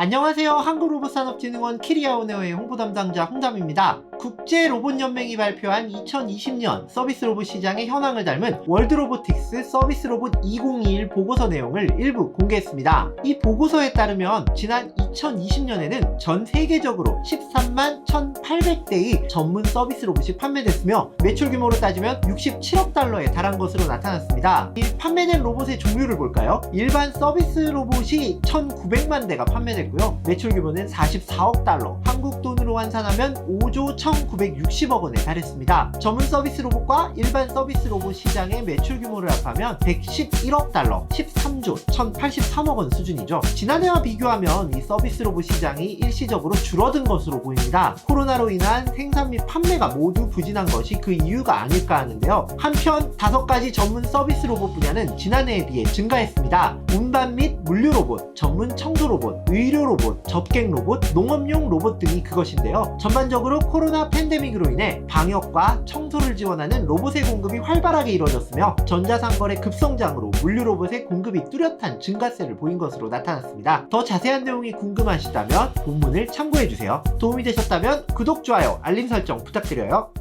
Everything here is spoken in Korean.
안녕하세요. 한국로봇산업진흥원 키리아오네오의 홍보 담당자 홍담입니다. 국제 로봇 연맹이 발표한 2020년 서비스 로봇 시장의 현황을 닮은 월드 로보틱스 서비스 로봇 2021 보고서 내용을 일부 공개했습니다. 이 보고서에 따르면 지난 2020년에는 전 세계적으로 13만 1,800대의 전문 서비스 로봇이 판매됐으며 매출 규모로 따지면 67억 달러에 달한 것으로 나타났습니다. 이 판매된 로봇의 종류를 볼까요? 일반 서비스 로봇이 1,900만 대가 판매됐고요. 매출 규모는 44억 달러, 한국 돈으로 환산하면 5조 1,960억 원에 달했습니다. 전문 서비스 로봇과 일반 서비스 로봇 시장의 매출 규모를 합하면 111억 달러, 13조 1,083억 원 수준이죠. 지난해와 비교하면 이 서비스 로봇 시장이 일시적으로 줄어든 것으로 보입니다. 코로나로 인한 생산 및 판매가 모두 부진한 것이 그 이유가 아닐까 하는데요. 한편 다섯 가지 전문 서비스 로봇 분야는 지난해에 비해 증가했습니다. 운반 및 로봇, 전문 청소 로봇, 의료 로봇, 접객 로봇, 농업용 로봇 등이 그것인데요. 전반적으로 코로나 팬데믹으로 인해 방역과 청소를 지원하는 로봇의 공급이 활발하게 이루어졌으며 전자상거래 급성장으로 물류 로봇의 공급이 뚜렷한 증가세를 보인 것으로 나타났습니다. 더 자세한 내용이 궁금하시다면 본문을 참고해주세요. 도움이 되셨다면 구독, 좋아요, 알림 설정 부탁드려요.